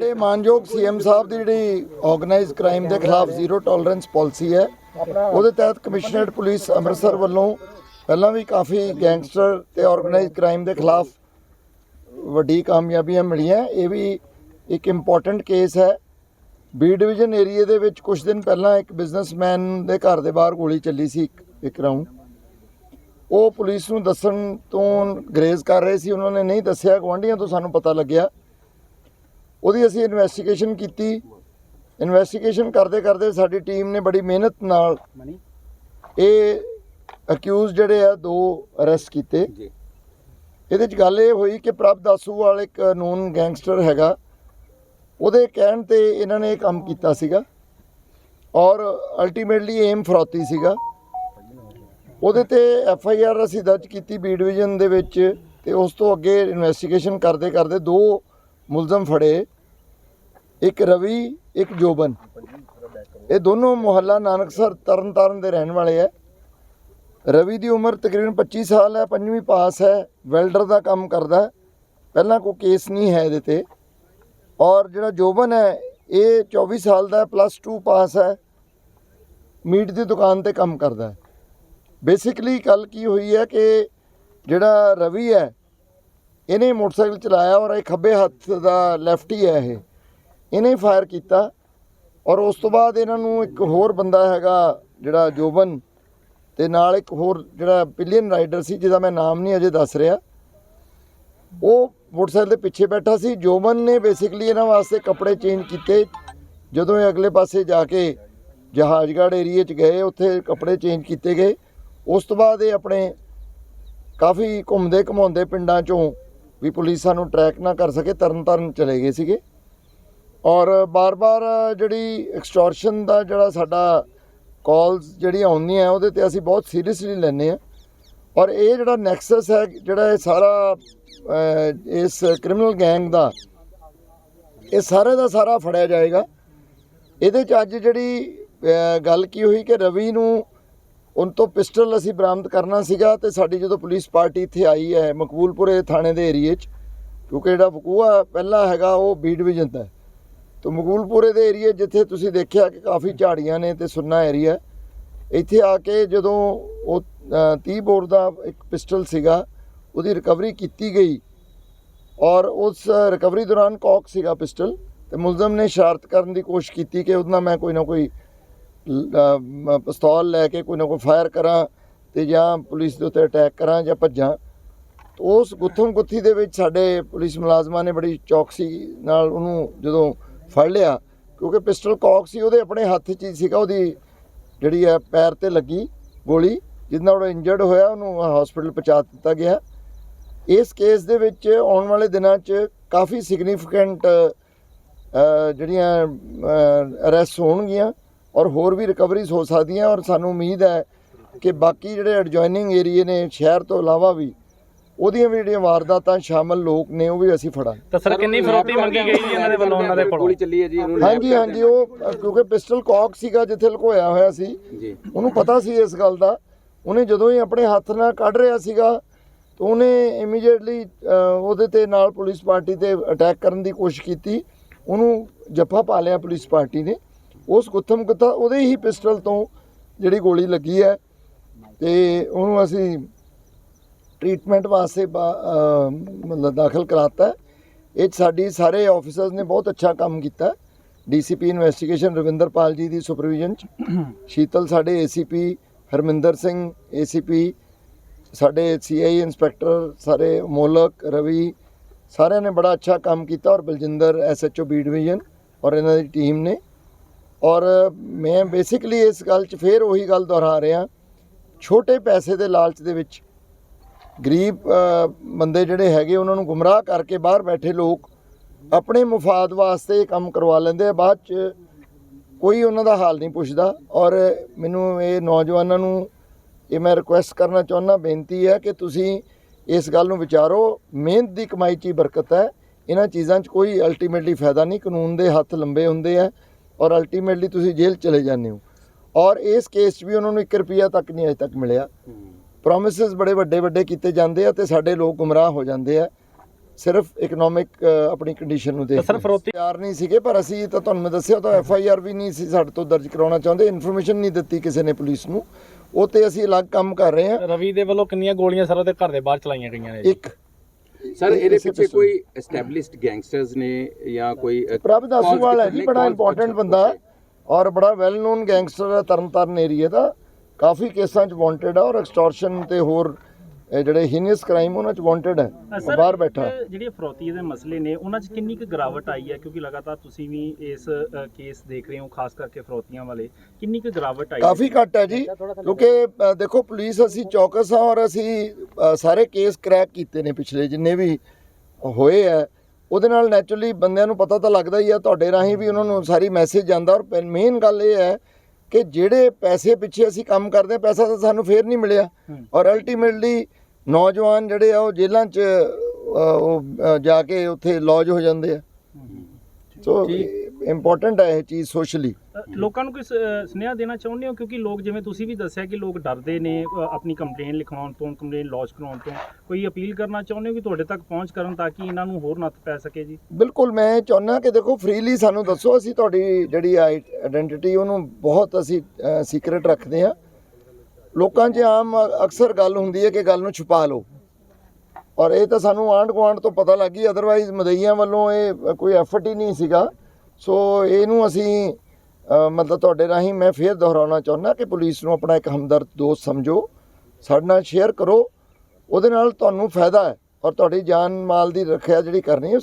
ਤੇ ਮਾਨਯੋਗ ਸੀਐਮ ਸਾਹਿਬ ਦੀ ਜਿਹੜੀ ਆਰਗੇਨਾਈਜ਼ਡ ਕ੍ਰਾਈਮ ਦੇ ਖਿਲਾਫ ਜ਼ੀਰੋ ਟੋਲਰੈਂਸ ਪਾਲਿਸੀ ਹੈ। ਉਹਦੇ ਤਹਿਤ ਕਮਿਸ਼ਨਰੇਟ ਪੁਲਿਸ ਅੰਮ੍ਰਿਤਸਰ ਵੱਲੋਂ ਪਹਿਲਾਂ ਵੀ ਕਾਫੀ ਗੈਂਗਸਟਰ ਤੇ ਆਰਗੇਨਾਈਜ਼ਡ ਕ੍ਰਾਈਮ ਦੇ ਖਿਲਾਫ ਵੱਡੀ ਕਾਮਯਾਬੀਆਂ ਮਿਲੀਆਂ। ਇਹ ਵੀ ਇੱਕ ਇੰਪੋਰਟੈਂਟ ਕੇਸ ਹੈ। ਬੀ ਡਿਵੀਜ਼ਨ ਏਰੀਆ ਦੇ ਵਿੱਚ ਕੁਝ ਦਿਨ ਪਹਿਲਾਂ ਇੱਕ ਬਿਜ਼ਨਸਮੈਨ ਦੇ ਘਰ ਦੇ ਬਾਹਰ ਗੋਲੀ ਚੱਲੀ ਸੀ ਇੱਕ- ਇੱਕ ਰਾਉਂਡ ਉਹ ਪੁਲਿਸ ਨੂੰ ਦੱਸਣ ਤੋਂ ਗਰੇਜ਼ ਕਰ ਰਹੇ ਸੀ। ਉਹਨਾਂ ਨੇ ਨਹੀਂ ਦੱਸਿਆ, ਗੁਆਂਢੀਆਂ ਤੋਂ ਸਾਨੂੰ ਪਤਾ ਲੱਗਿਆ। ਉਹਦੀ ਅਸੀਂ ਇਨਵੈਸਟੀਗੇਸ਼ਨ ਕੀਤੀ। ਇਨਵੈਸਟੀਗੇਸ਼ਨ ਕਰਦੇ ਕਰਦੇ ਸਾਡੀ ਟੀਮ ਨੇ ਬੜੀ ਮਿਹਨਤ ਨਾਲ ਇਹ ਅਕਿਊਜ਼ ਜਿਹੜੇ ਆ ਦੋ ਅਰੈਸਟ ਕੀਤੇ। ਇਹਦੇ ਚ ਗੱਲ ਇਹ ਹੋਈ ਕਿ ਪ੍ਰਭ ਦਾਸੂ ਵਾਲ ਇੱਕ ਨੂਨ ਗੈਂਗਸਟਰ ਹੈਗਾ। ਉਹਦੇ ਕਹਿਣ ਤੇ ਇਹਨਾਂ ਨੇ ਇਹ ਕੰਮ ਕੀਤਾ ਸੀਗਾ। ਔਰ ਅਲਟੀਮੇਟਲੀ ਏਮ ਫਰੋਤੀ ਸੀਗਾ। ਉਹਦੇ ਤੇ ਐਫ ਆਈ ਆਰ ਅਸੀਂ ਦਰਜ ਕੀਤੀ ਬੀ ਡਿਵੀਜ਼ਨ ਦੇ ਵਿੱਚ ਤੇ ਉਸ ਤੋਂ ਅੱਗੇ ਇਨਵੈਸਟੀਗੇਸ਼ਨ ਕਰਦੇ ਕਰਦੇ ਦੋ ਮੁਲਜ਼ਮ ਫੜੇ। ਇੱਕ ਰਵੀ, ਇੱਕ ਜੋਬਨ। ਇਹ ਦੋਨੋਂ ਮੁਹੱਲਾ ਨਾਨਕਸਰ ਤਰਨਤਾਰਨ ਦੇ ਰਹਿਣ ਵਾਲੇ ਹੈ ਰਵੀ ਦੀ ਉਮਰ ਤਕਰੀਬਨ 25 ਸਾਲ ਹੈ ਪੰਜਵੀਂ ਪਾਸ ਹੈ ਵੈਲਡਰ ਦਾ ਕੰਮ ਕਰਦਾ ਪਹਿਲਾਂ ਕੋਈ ਕੇਸ ਨਹੀਂ ਹੈ ਇਹਦੇ ਤੇ। ਔਰ ਜਿਹੜਾ ਜੋਬਨ ਹੈ ਇਹ 24 ਸਾਲ ਦਾ ਪਲੱਸ 2 ਪਾਸ ਹੈ ਮੀਟ ਦੀ ਦੁਕਾਨ ਤੇ ਕੰਮ ਕਰਦਾ ਹੈ ਬੇਸਿਕਲੀ ਗੱਲ ਕੀ ਹੋਈ ਹੈ ਕਿ ਜਿਹੜਾ ਰਵੀ ਹੈ ਇਹਨੇ ਮੋਟਰਸਾਈਕਲ ਚਲਾਇਆ ਔਰ ਇਹ ਖੱਬੇ ਹੱਥ ਦਾ ਲੈਫਟੀ ਹੈ ਇਹ। ਇਹਨੇ ਫਾਇਰ ਕੀਤਾ ਔਰ ਉਸ ਤੋਂ ਬਾਅਦ ਇਹਨਾਂ ਨੂੰ ਇੱਕ ਹੋਰ ਬੰਦਾ ਹੈਗਾ ਜਿਹੜਾ ਜੋਬਨ ਤੇ ਨਾਲ ਇੱਕ ਹੋਰ ਜਿਹੜਾ ਪਿਲੀਅਨ ਰਾਈਡਰ ਸੀ, ਜਿਹਦਾ ਮੈਂ ਨਾਮ ਨਹੀਂ ਅਜੇ ਦੱਸ ਰਿਹਾ। ਉਹ ਮੋਟਰਸਾਈਕਲ ਦੇ ਪਿੱਛੇ ਬੈਠਾ ਸੀ। ਜੋਬਨ ਨੇ ਬੇਸਿਕਲੀ ਇਹਨਾਂ ਵਾਸਤੇ ਕੱਪੜੇ ਚੇਂਜ ਕੀਤੇ। ਜਦੋਂ ਇਹ ਅਗਲੇ ਪਾਸੇ ਜਾ ਕੇ ਜਹਾਜ਼ਗੜ੍ਹ ਏਰੀਏ 'ਚ ਗਏ, ਉੱਥੇ ਕੱਪੜੇ ਚੇਂਜ ਕੀਤੇ ਗਏ। ਉਸ ਤੋਂ ਬਾਅਦ ਇਹ ਆਪਣੇ ਕਾਫੀ ਘੁੰਮਦੇ ਘਮਾਉਂਦੇ ਪਿੰਡਾਂ 'ਚੋਂ ਵੀ ਪੁਲਿਸ ਸਾਨੂੰ ਟਰੈਕ ਨਾ ਕਰ ਸਕੇ ਤਰਨ ਤਾਰਨ ਚਲੇ ਗਏ ਸੀਗੇ। ਔਰ ਬਾਰ-ਬਾਰ ਜਿਹੜੀ ਐਕਸਟੋਰਸ਼ਨ ਦਾ ਜਿਹੜਾ ਸਾਡਾ ਕਾਲਸ ਜਿਹੜੀਆਂ ਆਉਂਦੀਆਂ ਉਹਦੇ ਤੇ ਅਸੀਂ ਬਹੁਤ ਸੀਰੀਅਸਲੀ ਲੈਂਦੇ ਆ ਔਰ ਇਹ ਜਿਹੜਾ ਨੈਕਸਸ ਹੈ, ਜਿਹੜਾ ਇਹ ਸਾਰਾ ਇਸ ਕ੍ਰਿਮੀਨਲ ਗੈਂਗ ਦਾ, ਇਹ ਸਾਰੇ ਦਾ ਸਾਰਾ ਫੜਿਆ ਜਾਏਗਾ। ਇਹਦੇ ਚ ਅੱਜ ਜਿਹੜੀ ਗੱਲ ਕੀ ਹੋਈ ਕਿ ਰਵੀ ਨੂੰ ਉਨ ਤੋਂ ਪਿਸਟਲ ਅਸੀਂ ਬਰਾਮਦ ਕਰਨਾ ਸੀਗਾ ਤੇ ਸਾਡੀ ਜਦੋਂ ਪੁਲਿਸ ਪਾਰਟੀ ਇੱਥੇ ਆਈ ਹੈ ਮਕਬੂਲਪੁਰੇ ਥਾਣੇ ਦੇ ਏਰੀਏ 'ਚ, ਕਿਉਂਕਿ ਜਿਹੜਾ ਫਕੂਆ ਪਹਿਲਾ ਹੈਗਾ ਉਹ ਬੀ ਡਿਵੀਜ਼ਨ ਦਾ ਤੇ ਮਗੂਲਪੁਰੇ ਦੇ ਏਰੀਏ ਜਿੱਥੇ ਤੁਸੀਂ ਦੇਖਿਆ ਕਿ ਕਾਫੀ ਝਾੜੀਆਂ ਨੇ ਤੇ ਸੁੰਨਾ ਏਰੀਆ ਇੱਥੇ ਆ ਕੇ ਜਦੋਂ ਉਹ ਅ, 30 ਬੋਰ ਦਾ ਇੱਕ ਪਿਸਟਲ ਸੀਗਾ ਉਹਦੀ ਰਿਕਵਰੀ ਕੀਤੀ ਗਈ ਔਰ ਉਸ ਰਿਕਵਰੀ ਦੌਰਾਨ ਕੌਕ ਸੀਗਾ ਪਿਸਟਲ ਤੇ ਮੁਲਜ਼ਮ ਨੇ ਸ਼ਰਾਰਤ ਕਰਨ ਦੀ ਕੋਸ਼ਿਸ਼ ਕੀਤੀ ਕਿ ਉਹਦੇ ਮੈਂ ਕੋਈ ਨਾ ਕੋਈ ਪਿਸਤੌਲ ਲੈ ਕੇ ਕੋਈ ਨਾ ਕੋਈ ਫਾਇਰ ਕਰਾਂ ਤੇ ਜਾਂ ਪੁਲਿਸ ਦੇ ਉੱਤੇ ਅਟੈਕ ਕਰਾਂ ਜਾਂ ਭੱਜਾਂ। ਉਸ ਗੁੱਥਮ ਗੁੱਥੀ ਦੇ ਵਿੱਚ ਸਾਡੇ ਪੁਲਿਸ ਮੁਲਾਜ਼ਮਾਂ ਨੇ ਬੜੀ ਚੌਕਸੀ ਨਾਲ ਉਹਨੂੰ ਜਦੋਂ ਫੜ ਲਿਆ, ਕਿਉਂਕਿ ਪਿਸਟਲ ਕੌਕ ਸੀ, ਉਹਦੇ ਆਪਣੇ ਹੱਥ 'ਚ ਹੀ ਸੀਗਾ, ਉਹਦੀ ਜਿਹੜੀ ਹੈ ਪੈਰ ਤੇ ਲੱਗੀ ਗੋਲੀ ਜਿਹਦੇ ਉਹ ਇੰਜਰਡ ਹੋਇਆ, ਉਹਨੂੰ ਹਸਪੀਟਲ ਪਹੁੰਚਾ ਦਿੱਤਾ ਗਿਆ। ਇਸ ਕੇਸ ਦੇ ਵਿੱਚ ਆਉਣ ਵਾਲੇ ਦਿਨਾਂ 'ਚ ਕਾਫੀ ਸਿਗਨੀਫੀਕੈਂਟ ਜਿਹੜੀਆਂ ਅਰੈਸਟ ਹੋਣਗੀਆਂ ਔਰ ਹੋਰ ਵੀ ਰਿਕਵਰੀਜ਼ ਹੋ ਸਕਦੀਆਂ ਔਰ ਸਾਨੂੰ ਉਮੀਦ ਹੈ ਕਿ ਬਾਕੀ ਜਿਹੜੇ ਐਡਜੋਇਨਿੰਗ ਏਰੀਏ ਨੇ ਸ਼ਹਿਰ ਤੋਂ ਇਲਾਵਾ ਵੀ ਉਹਦੀਆਂ ਵੀ ਜਿਹੜੀਆਂ ਵਾਰਦਾਤਾਂ ਸ਼ਾਮਲ ਲੋਕ ਨੇ ਉਹ ਵੀ ਅਸੀਂ ਫੜਾਂਗੇ। ਤਾਂ ਸਰ ਕਿੰਨੀ ਫਰੋਤੀ ਮੰਗੀ ਗਈ ਜੀ ਇਹਨਾਂ ਦੇ ਵੱਲੋਂ ਉਹਨਾਂ ਦੇ ਕੋਲੋਂ? ਗੋਲੀ ਚੱਲੀ ਹੈ ਜੀ ਉਹਨੂੰ ਹਾਂਜੀ ਹਾਂਜੀ ਉਹ ਅ, ਕਿਉਂਕਿ ਪਿਸਟਲ ਕੌਕ ਸੀਗਾ ਜਿੱਥੇ ਲੁਕੋਇਆ ਹੋਇਆ ਸੀ। ਜੀ। ਉਹਨੂੰ ਪਤਾ ਸੀ ਇਸ ਗੱਲ ਦਾ। ਉਹਨੇ ਜਦੋਂ ਹੀ ਆਪਣੇ ਹੱਥ ਨਾਲ ਕੱਢ ਰਿਹਾ ਸੀਗਾ ਤਾਂ ਉਹਨੇ ਇਮੀਡੀਏਟਲੀ ਉਹਦੇ ਤੇ ਨਾਲ ਪੁਲਿਸ ਪਾਰਟੀ ਤੇ ਅਟੈਕ ਕਰਨ ਦੀ ਕੋਸ਼ਿਸ਼ ਕੀਤੀ। ਉਹਨੂੰ ਜੱਫਾ ਪਾ ਲਿਆ ਪੁਲਿਸ ਪਾਰਟੀ ਨੇ। ਉਸ ਗੁੱਥਮ ਗੁੱਥਾ ਉਹਦੇ ਹੀ ਪਿਸਟਲ ਤੋਂ ਜਿਹੜੀ ਗੋਲੀ ਲੱਗੀ ਹੈ ਤੇ ਉਹਨੂੰ ਅਸੀਂ ਟ੍ਰੀਟਮੈਂਟ ਵਾਸਤੇ ਮਤਲਬ ਦਾਖਲ ਕਰਾਤਾ। ਇਹ ਸਾਡੀ ਸਾਰੇ ਆਫੀਸਰਸ ਨੇ ਬਹੁਤ ਅੱਛਾ ਕੰਮ ਕੀਤਾ ਡੀਸੀਪੀ ਇਨਵੈਸਟੀਗੇਸ਼ਨ ਰਵਿੰਦਰਪਾਲ ਜੀ ਦੀ ਸੁਪਰਵਿਜ਼ਨ ਚ। ਸ਼ੀਤਲ ਸਾਡੇ ਏਸੀਪੀ ਹਰਮਿੰਦਰ ਸਿੰਘ ਏਸੀਪੀ ਸਾਡੇ ਸੀਆਈ ਇੰਸਪੈਕਟਰ ਸਾਰੇ ਮੋਲਕ ਰਵੀ ਸਾਰਿਆਂ ਨੇ ਬੜਾ ਅੱਛਾ ਕੰਮ ਕੀਤਾ ਔਰ ਬਲਜਿੰਦਰ ਐਸਐਚਓ ਬੀ ਡਿਵੀਜ਼ਨ ਔਰ ਇਹਨਾਂ ਦੀ ਟੀਮ ਨੇ। ਔਰ ਮੈਂ ਬੇਸਿਕਲੀ ਇਸ ਗੱਲ 'ਚ ਫੇਰ ਉਹੀ ਗੱਲ ਦੁਹਰਾ ਰਿਹਾ। ਛੋਟੇ ਪੈਸੇ ਦੇ ਲਾਲਚ ਦੇ ਵਿੱਚ ਗਰੀਬ ਬੰਦੇ ਜਿਹੜੇ ਹੈਗੇ, ਉਹਨਾਂ ਨੂੰ ਗੁੰਮਰਾਹ ਕਰਕੇ ਬਾਹਰ ਬੈਠੇ ਲੋਕ ਆਪਣੇ ਮਫਾਦ ਵਾਸਤੇ ਇਹ ਕੰਮ ਕਰਵਾ ਲੈਂਦੇ ਆ। ਬਾਅਦ ਚ ਕੋਈ ਉਹਨਾਂ ਦਾ ਹਾਲ ਨਹੀਂ ਪੁੱਛਦਾ। ਔਰ ਮੈਨੂੰ ਇਹ ਨੌਜਵਾਨਾਂ ਨੂੰ ਇਹ ਮੈਂ ਰਿਕੁਐਸਟ ਕਰਨਾ ਚਾਹੁੰਦਾ, ਬੇਨਤੀ ਹੈ ਕਿ ਤੁਸੀਂ ਇਸ ਗੱਲ ਨੂੰ ਵਿਚਾਰੋ। ਮਿਹਨਤ ਦੀ ਕਮਾਈ 'ਚ ਹੀ ਬਰਕਤ ਹੈ। ਇਹਨਾਂ ਚੀਜ਼ਾਂ 'ਚ ਕੋਈ ਅਲਟੀਮੇਟਲੀ ਫਾਇਦਾ ਨਹੀਂ। ਕਾਨੂੰਨ ਦੇ ਹੱਥ ਲੰਬੇ ਹੁੰਦੇ ਆ ਔਰ ਅਲਟੀਮੇਟਲੀ ਤੁਸੀਂ ਜੇਲ੍ਹ ਚਲੇ ਜਾਂਦੇ ਹੋ। ਔਰ ਇਸ ਕੇਸ 'ਚ ਵੀ ਉਹਨਾਂ ਨੂੰ 1 ਰੁਪਿਆ ਤੱਕ ਨਹੀਂ ਅਜੇ ਤੱਕ ਮਿਲਿਆ। ਪ੍ਰੋਮਿਸਸ ਬੜੇ ਵੱਡੇ ਵੱਡੇ ਕੀਤੇ ਜਾਂਦੇ ਆ ਤੇ ਸਾਡੇ ਲੋਕ ਗੁੰਮਰਾਹ ਹੋ ਜਾਂਦੇ ਆ। ਸਿਰਫ ਇਕਨੋਮਿਕ ਆਪਣੀ ਕੰਡੀਸ਼ਨ ਨੂੰ ਦੇਖ ਸਰ, ਫਰੋਤੀ- ਤਿਆਰ ਨਹੀਂ ਸੀਗੇ ਪਰ ਅਸੀਂ ਤਾਂ ਤੁਹਾਨੂੰ ਮੈਂ ਦੱਸਿਆ ਤਾਂ ਐਫ ਆਈ ਆਰ ਵੀ ਨਹੀਂ ਸੀ ਸਾਡੇ ਤੋਂ ਦਰਜ ਕਰਾਉਣਾ ਚਾਹੁੰਦੇ ਇਨਫੋਰਮੇਸ਼ਨ ਨਹੀਂ ਦਿੱਤੀ ਕਿਸੇ ਨੇ ਪੁਲਿਸ ਨੂੰ। ਉਹ ਤੇ ਅਸੀਂ ਅਲੱਗ ਕੰਮ ਕਰ ਰਹੇ ਹਾਂ। ਰਵੀ ਦੇ ਵੱਲੋਂ ਕਿੰਨੀਆਂ ਗੋਲੀਆਂ ਸਰ ਉਹਦੇ ਘਰ ਦੇ ਬਾਹਰ ਚਲਾਈਆਂ ਗਈਆਂ ਨੇ? ਇੱਕ। ਸਰ ਇਹ- ਇਹਦੇ ਪਿੱਛੇ। ਕੋਈ ਐਸਟੈਬਲਿਸ਼ਡ ਗੈਂਗਸਟਰਸ ਨੇ ਜਾਂ ਕੋਈ ਪ੍ਰਭ ਦਾਸੂਵਾਲ ਹੈ ਜੀ ਬੜਾ ਇੰਪੋਰਟੈਂਟ ਬੰਦਾ ਔਰ ਬੜਾ ਵੈਲ ਨੋਨ ਗੈਂਗਸਟਰ ਹੈ ਤਰਨਤਾਰਨ ਏਰੀਆ ਦਾ। ਕਾਫੀ ਕੇਸਾਂ 'ਚ ਵਾਂਟਡ ਹੈ ਔਰ ਐਕਸਟੋਰਸ਼ਨ ਤੇ ਹੋਰ ਇਹ ਜਿਹੜੇ ਹੀਨੀਅਸ ਕ੍ਰਾਈਮ ਉਹਨਾਂ 'ਚ ਵਾਂਟਡ ਹੈ ਉਹ ਬਾਹਰ ਬੈਠਾ ਹੈ। ਜਿਹੜੀ ਫਰੋਤੀ ਦੇ ਮਸਲੇ ਨੇ ਉਹਨਾਂ 'ਚ ਕਿੰਨੀ ਕੁ ਗਿਰਾਵਟ ਆਈ ਹੈ ਕਿਉਂਕਿ ਲਗਾਤਾਰ ਤੁਸੀਂ ਵੀ ਇਸ ਅ, ਕੇਸ ਦੇਖ ਰਹੇ ਹੋ ਖਾਸ ਕਰਕੇ ਫਰੋਤੀਆਂ ਵਾਲੇ ਕਿੰਨੀ ਕੁ ਗਿਰਾਵਟ ਆਈ ਹੈ? ਕਾਫੀ ਘੱਟ ਹੈ ਜੀ ਕਿਉਂਕਿ ਅ, ਦੇਖੋ ਪੁਲਿਸ ਅਸੀਂ ਚੌਕਸ ਹਾਂ ਔਰ ਅਸੀਂ ਅ, ਸਾਰੇ ਕੇਸ ਕ੍ਰੈਕ ਕੀਤੇ ਨੇ ਪਿਛਲੇ ਜਿੰਨੇ ਵੀ ਹੋਏ ਆ ਉਹਦੇ ਨਾਲ ਨੈਚੁਰਲੀ ਬੰਦਿਆਂ ਨੂੰ ਪਤਾ ਤਾਂ ਲੱਗਦਾ ਹੀ ਆ ਤੁਹਾਡੇ ਰਾਹੀਂ ਵੀ ਉਹਨਾਂ ਨੂੰ ਸਾਰੀ ਮੈਸੇਜ ਜਾਂਦਾ ਔਰ ਮੇਨ ਗੱਲ ਇਹ ਹੈ ਕਿ ਜਿਹੜੇ ਪੈਸੇ ਪਿੱਛੇ ਅਸੀਂ ਕੰਮ ਕਰਦੇ ਹਾਂ ਪੈਸਾ ਤਾਂ ਸਾਨੂੰ ਫੇਰ ਨਹੀਂ ਮਿਲਿਆ। ਔਰ ਅਲਟੀਮੇਟਲੀ ਨੌਜਵਾਨ ਜਿਹੜੇ ਆ ਉਹ ਜੇਲ੍ਹਾਂ 'ਚ ਉਹ ਜਾ ਕੇ ਉੱਥੇ ਲੌਜ ਹੋ ਜਾਂਦੇ ਆ। ਸੋ ਇੰਪੋਰਟੈਂਟ ਹੈ ਇਹ ਚੀਜ਼ ਸੋਸ਼ਲੀ ਲੋਕਾਂ ਨੂੰ ਕੋਈ ਸੁਨੇਹਾ ਦੇਣਾ ਚਾਹੁੰਦੇ ਹੋ? ਕਿਉਂਕਿ ਲੋਕ ਜਿਵੇਂ ਤੁਸੀਂ ਵੀ ਦੱਸਿਆ ਕਿ ਲੋਕ ਡਰਦੇ ਨੇ ਆਪਣੀ ਕੰਪਲੇਨ ਲਿਖਵਾਉਣ ਤੋਂ ਕੰਪਲੇਨ ਲੌਜ ਕਰਾਉਣ ਤੋਂ। ਕੋਈ ਅਪੀਲ ਕਰਨਾ ਚਾਹੁੰਦੇ ਹੋ ਕਿ ਤੁਹਾਡੇ ਤੱਕ ਪਹੁੰਚ ਕਰਨ ਤਾਂ ਕਿ ਇਹਨਾਂ ਨੂੰ ਹੋਰ ਨੱਥ ਪੈ ਸਕੇ ਜੀ? ਬਿਲਕੁਲ ਮੈਂ ਚਾਹੁੰਦਾ ਕਿ ਦੇਖੋ ਫ੍ਰੀਲੀ ਸਾਨੂੰ ਦੱਸੋ ਅਸੀਂ ਤੁਹਾਡੀ ਜਿਹੜੀ ਆਇਡੈਂਟੀਟੀ ਉਹਨੂੰ ਬਹੁਤ ਅਸੀਂ ਸੀਕ੍ਰੀਟ ਰੱਖਦੇ ਹਾਂ। ਲੋਕਾਂ 'ਚ ਆਮ ਅਕਸਰ ਗੱਲ ਹੁੰਦੀ ਹੈ ਕਿ ਗੱਲ ਨੂੰ ਛੁਪਾ ਲਓ। ਔਰ ਇਹ ਤਾਂ ਸਾਨੂੰ ਆਂਢ ਗੁਆਂਢ ਤੋਂ ਪਤਾ ਲੱਗ ਗਈ ਅਦਰਵਾਈਜ਼ ਮਦਈਆਂ ਵੱਲੋਂ ਇਹ ਕੋਈ ਐਫਰਟ ਹੀ ਨਹੀਂ ਸੀਗਾ। ਸੋ ਇਹਨੂੰ ਅਸੀਂ ਮਤਲਬ ਤੁਹਾਡੇ ਰਾਹੀਂ ਮੈਂ ਫੇਰ ਦੁਹਰਾਉਣਾ ਚਾਹੁੰਦਾ ਕਿ ਪੁਲਿਸ ਨੂੰ ਆਪਣਾ ਇੱਕ ਹਮਦਰਦ ਦੋਸਤ ਸਮਝੋ, ਸਾਡੇ ਨਾਲ ਸ਼ੇਅਰ ਕਰੋ, ਉਹਦੇ ਨਾਲ ਤੁਹਾਨੂੰ ਫਾਇਦਾ ਹੈ ਔਰ ਤੁਹਾਡੀ ਜਾਨ ਮਾਲ ਦੀ ਰੱਖਿਆ ਜਿਹੜੀ ਕਰਨੀ ਹੈ